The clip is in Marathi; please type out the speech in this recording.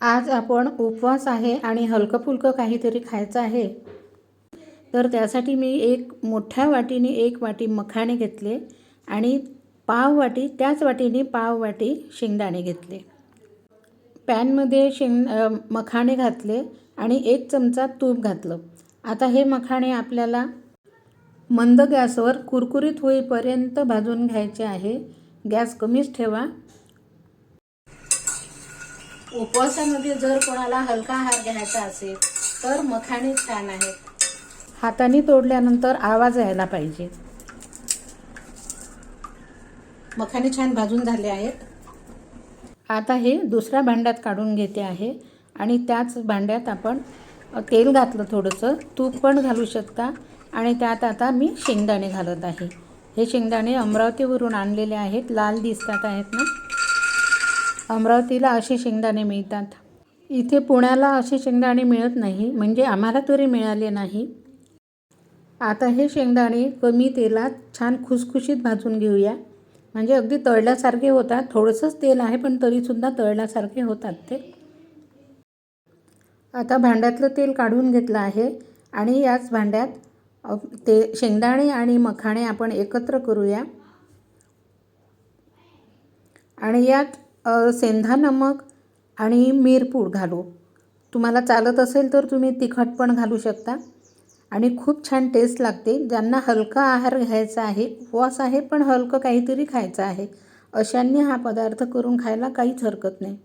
आज आपण उपवास आहे आणि हलकं फुलकं काहीतरी खायचं आहे. तर त्यासाठी मी एक मोठ्या वाटीने एक वाटी मखाणे घेतले आणि पाव वाटी त्याच वाटीने पाव वाटी शेंगदाणे घेतले. पॅनमध्ये शेंग मखाणे घातले आणि एक चमचा तूप घातलं. आता हे मखाणे आपल्याला मंद गॅसवर कुरकुरीत होईपर्यंत भाजून घ्यायचे आहे. गॅस कमीच ठेवा. उपवासामध्ये जर कोणाला हलका आहार घ्यायचा असेल तर मखाणे छान आहेत. हाताने तोडल्यानंतर आवाज यायला पाहिजे. मखाणे छान भाजून झाले आहेत. आता हे दुसऱ्या भांड्यात काढून घेते आहे आणि त्याच भांड्यात आपण तेल घातलं थोडंसं. तूप पण घालू शकता आणि त्यात आता मी शेंगदाणे घालत आहे. हे शेंगदाणे अमरावतीवरून आणलेले आहेत. लाल दिसतात आहेत ना? अमरावतीला असे शेंगदाणे मिळतात. इथे पुण्याला असे शेंगदाणे मिळत नाही म्हणजे आम्हाला तरी मिळाले नाही. आता हे शेंगदाणे कमी तेलात छान खुसखुशीत भाजून घेऊया. म्हणजे अगदी तळल्यासारखे होतात. थोडंसंच तेल आहे पण तरीसुद्धा तळल्यासारखे होतात ते. आता भांड्यातलं तेल काढून घेतलं आहे आणि याच भांड्यात ते शेंगदाणे आणि मखाणे आपण एकत्र करूया. आणि यात सेंधा नमक आणि मिरपूड घालू. तुम्हाला चालत असेल तर तुम्ही तिखट पण घालू शकता. आणि खूप छान टेस्ट लागते. ज्यांना हलका आहार घ्यायचा आहे उपवास आहे पण हलकं काहीतरी खायचं आहे अशांनी हा पदार्थ करून खायला काहीच हरकत नाही.